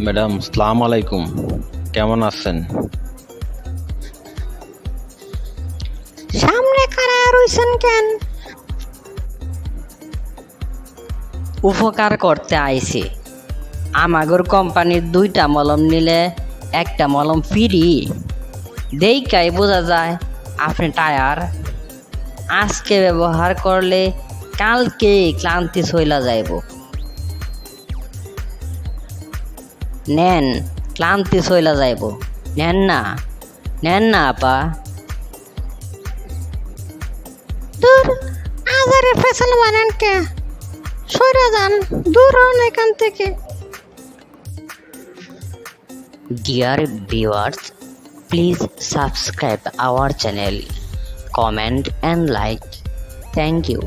Madam সালাম আলাইকুম। কেমন আছেন? সামনে কারা রইছেন কেন? উপকার করতে আইছি। আমাগর কোম্পানির দুইটা মলম নিলে একটা মলম ফ্রি। দেইকাই বোঝা যায় আপনি টায়ার। আজকে ব্যবহার করলে কালকে ক্লান্তি সইলা যাইব। নেন ক্লান্তি সইলা যাইব নেন না নেন না আপা দূর আজারে ফেসাল বানান কে সরে যান দূর হন এখান থেকে Dear viewers, please subscribe our channel, comment and like. Thank you.